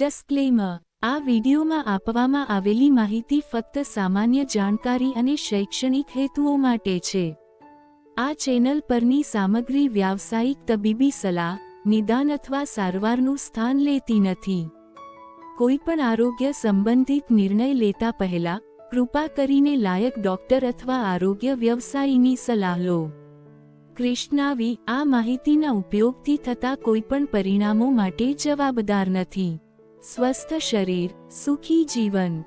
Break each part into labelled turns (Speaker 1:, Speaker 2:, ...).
Speaker 1: Disclaimer આ વિડીયોમાં આપવામાં આવેલી માહિતી ફક્ત સામાન્ય જાણકારી અને શૈક્ષણિક હેતુઓ માટે છે. આ ચેનલ પરની સામગ્રી વ્યાવસાયિક તબીબી સલાહ, નિદાન અથવા સારવારનું સ્થાન લેતી નથી. કોઈપણ આરોગ્ય સંબંધિત નિર્ણય લેતા પહેલા, કૃપા કરીને લાયક ડોક્ટર અથવા આરોગ્ય વ્યવસાયીની સલાહ લો. કૃષ્ણાવી, આ માહિતીના ઉપયોગથી થતા કોઈપણ પરિણામો માટે જવાબદાર નથી. સ્વસ્થ શરીર, સુખી જીવન.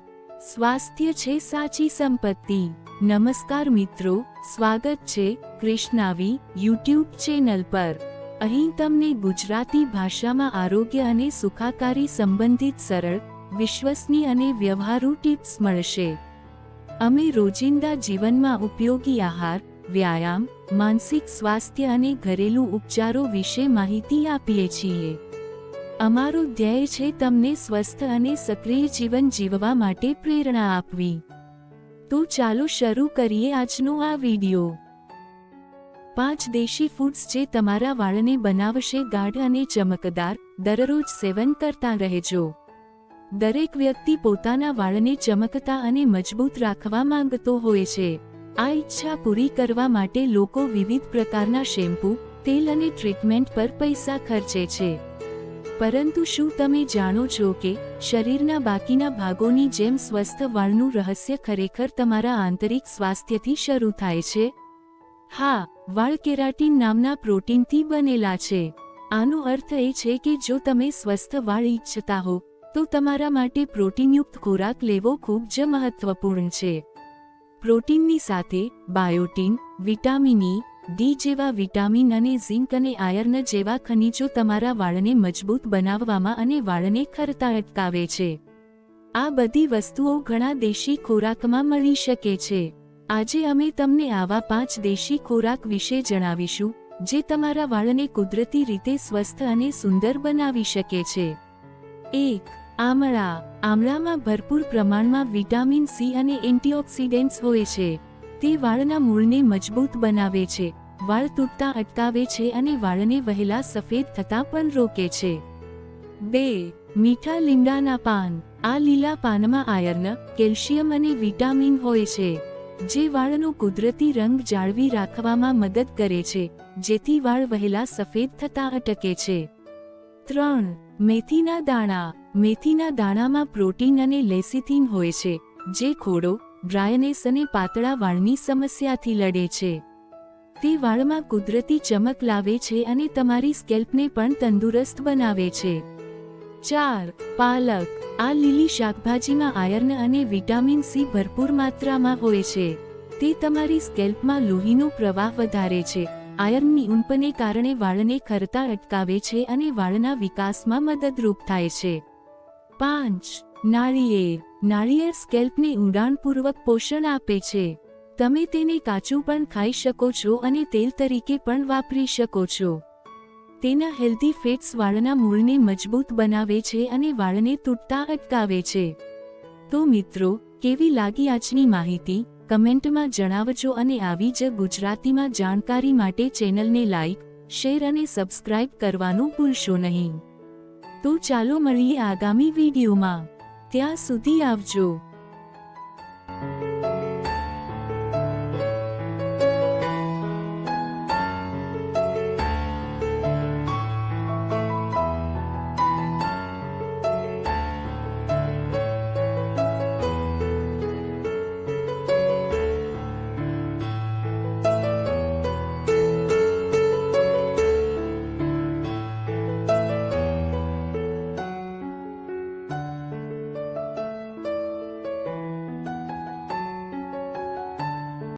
Speaker 1: સ્વાસ્થ્ય છે સાચી સંપત્તિ. નમસ્કાર મિત્રો, સ્વાગત છે કૃષ્ણાવી યુટ્યુબ ચેનલ પર. અહીં તમને ગુજરાતી ભાષામાં આરોગ્ય અને સુખાકારી સંબંધિત સરળ, વિશ્વસનીય અને વ્યવહારુ ટિપ્સ મળશે. અમે રોજિંદા જીવનમાં ઉપયોગી આહાર, વ્યાયામ, માનસિક સ્વાસ્થ્ય અને ઘરેલું ઉપચારો વિશે માહિતી આપીએ છીએ. અમારો ધ્યેય છે તમને સ્વસ્થ અને સક્રિય જીવન જીવવા માટે પ્રેરણા આપવી. તો ચાલો શરૂ કરીએ આજનો આ વિડિયો. પાંચ દેશી ફૂડ્સ જે તમારા વાળને બનાવશે ગાઢ અને ચમકદાર, દરરોજ સેવન કરતા રહેજો. દરેક વ્યક્તિ પોતાના વાળને ચમકતા અને મજબૂત રાખવા માંગતો હોય છે. આ ઈચ્છા પૂરી કરવા માટે લોકો વિવિધ પ્રકારના શેમ્પૂ, તેલ અને ટ્રીટમેન્ટ પર પૈસા ખર્ચે છે. પરંતુ શું તમે જાણો છો કે શરીરના બાકીના ભાગોની જેમ સ્વસ્થ વાળનું રહસ્ય ખરેખર તમારા આંતરિક સ્વાસ્થ્યથી શરૂ થાય છે? હા, વાળ કેરાટીન નામના પ્રોટીનથી બનેલા છે. આનો અર્થ એ છે કે જો તમે સ્વસ્થ વાળ ઈચ્છતા હો, તો તમારા માટે પ્રોટીનયુક્ત ખોરાક લેવો ખૂબ જ મહત્વપૂર્ણ છે. પ્રોટીનની સાથે બાયોટીન, વિટામિન ઈ ડી જેવા વિટામિન અને ઝિંક અને આયર્ન જેવા ખનિજો તમારા વાળને મજબૂત બનાવવામાં અને વાળને ખરતા અટકાવે છે. આ બધી વસ્તુઓ ઘણા દેશી ખોરાકમાં મળી શકે છે. આજે અમે તમને આવા પાંચ દેશી ખોરાક વિશે જણાવીશું, જે તમારા વાળને કુદરતી રીતે સ્વસ્થ અને સુંદર બનાવી શકે છે. એક, આમળા. આમળામાં ભરપૂર પ્રમાણમાં વિટામિન સી અને એન્ટીઓક્સિડન્ટ્સ હોય છે. તે વાળના મૂળને મજબૂત બનાવે છે. વાળ તૂટતા અટકાવે છે અને વાળને વહેલા સફેદ થતા પણ રોકે છે. બે, મીઠા લીમડાના પાન. આ લીલા પાનમાં આયર્ન, કેલ્શિયમ અને વિટામિન હોય છે, જે વાળનો કુદરતી રંગ જાળવી રાખવામાં મદદ કરે છે, જેથી વાળ વહેલા સફેદ થતા અટકે છે. ત્રણ, મેથીના દાણા. મેથીના દાણામાં પ્રોટીન અને લેસિથિન હોય છે, જે ખોડો ડ્રાયનેસ અને પાતળા વાળની સમસ્યાથી લડે છે. તે વાળમાં કુદરતી ચમક લાવે છે અને તમારી સ્કેલ્પને પણ તંદુરસ્ત બનાવે છે. ચાર, પાલક. આ લીલી શાકભાજીમાં આયર્ન અને વિટામિન સી ભરપૂર માત્રામાં હોય છે. તે તમારી સ્કેલ્પમાં લોહીનો પ્રવાહ વધારે છે. આયર્નની ઊંપને કારણે વાળને ખરતા અટકાવે છે અને વાળના વિકાસમાં મદદરૂપ થાય છે. પાંચ નાળિયેર નાળિયેર સ્કેલ્પને ઊંડાણપૂર્વક પોષણ આપે છે. તમે તેને કાચું પણ ખાઈ શકો છો અને તેલ તરીકે પણ વાપરી શકો છો. તેના હેલ્ધી ફેટ્સ વાળના મૂળને મજબૂત બનાવે છે અને વાળને તૂટતા અટકાવે છે. તો મિત્રો, કેવી લાગી આજની માહિતી? કમેન્ટમાં જણાવજો અને આવી જ ગુજરાતીમાં જાણકારી માટે ચેનલને લાઇક શેર અને સબસ્ક્રાઇબ કરવાનું ભૂલશો નહીં. તો ચાલો મળીએ આગામી વિડીયોમાં. ત્યાં સુધી આવજો.